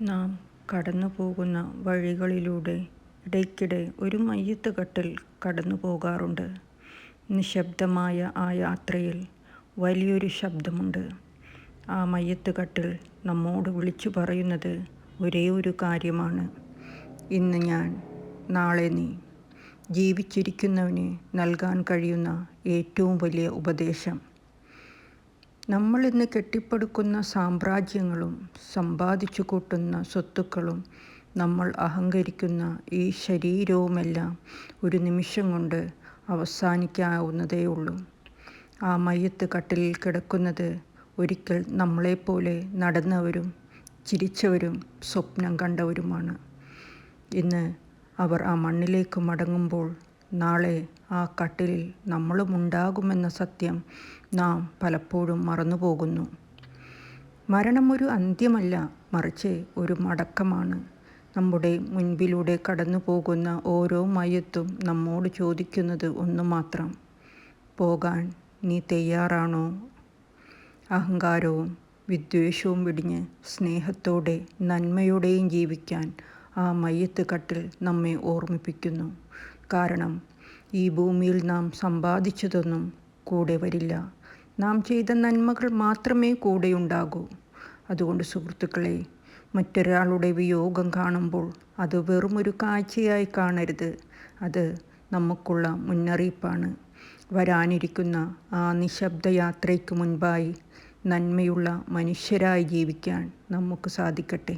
നാം കടന്നു പോകുന്ന വഴികളിലൂടെ ഇടയ്ക്കിടെ ഒരു മയ്യത്ത് കട്ടിൽ കടന്നു പോകാറുണ്ട്. നിശബ്ദമായ ആ യാത്രയിൽ വലിയൊരു ശബ്ദമുണ്ട്. ആ മയ്യത്ത് കട്ടിൽ നമ്മോട് വിളിച്ചു പറയുന്നത് ഒരേ ഒരു കാര്യമാണ്. ഇന്ന് ഞാൻ, നാളെ നീ. ജീവിച്ചിരിക്കുന്നവന് നൽകാൻ കഴിയുന്ന ഏറ്റവും വലിയ ഉപദേശം. നമ്മളിന്ന് കെട്ടിപ്പടുക്കുന്ന സാമ്രാജ്യങ്ങളും സമ്പാദിച്ചു കൂട്ടുന്ന സ്വത്തുക്കളും നമ്മൾ അഹങ്കരിക്കുന്ന ഈ ശരീരവുമെല്ലാം ഒരു നിമിഷം കൊണ്ട് അവസാനിക്കാവുന്നതേയുള്ളൂ. ആ മയ്യത്ത് കട്ടിലിൽ കിടക്കുന്നത് ഒരിക്കൽ നമ്മളെപ്പോലെ നടന്നവരും ചിരിച്ചവരും സ്വപ്നം കണ്ടവരുമാണ്. ഇന്ന് അവർ ആ മണ്ണിലേക്ക് മടങ്ങുമ്പോൾ നാളെ ആ കട്ടിലിൽ നമ്മളുമുണ്ടാകുമെന്ന സത്യം നാം പലപ്പോഴും മറന്നുപോകുന്നു. മരണം ഒരു അന്ത്യമല്ല, മറിച്ച് ഒരു മടക്കമാണ്. നമ്മുടെ മുൻപിലൂടെ കടന്നു പോകുന്ന ഓരോ മയത്തും നമ്മോട് ചോദിക്കുന്നത് ഒന്നു മാത്രം പോകാൻ നീ തയ്യാറാണോ? അഹങ്കാരവും വിദ്വേഷവും വിടിഞ്ഞ് സ്നേഹത്തോടെ നന്മയോടെയും ജീവിക്കാൻ ആ മയത്ത് കട്ടിൽ നമ്മെ ഓർമ്മിപ്പിക്കുന്നു. കാരണം ഈ ഭൂമിയിൽ നാം സമ്പാദിച്ചതൊന്നും കൂടെ വരില്ല. നാം ചെയ്ത നന്മകൾ മാത്രമേ കൂടെയുണ്ടാകൂ. അതുകൊണ്ട് സുഹൃത്തുക്കളെ മറ്റൊരാളുടെ വിയോഗം കാണുമ്പോൾ അത് വെറുമൊരു കാഴ്ചയായി കാണരുത്. അത് നമുക്കുള്ള മുന്നറിയിപ്പാണ്. വരാനിരിക്കുന്ന ആ നിശബ്ദ യാത്രയ്ക്ക് മുൻപായി നന്മയുള്ള മനുഷ്യരായി ജീവിക്കാൻ നമുക്ക് സാധിക്കട്ടെ.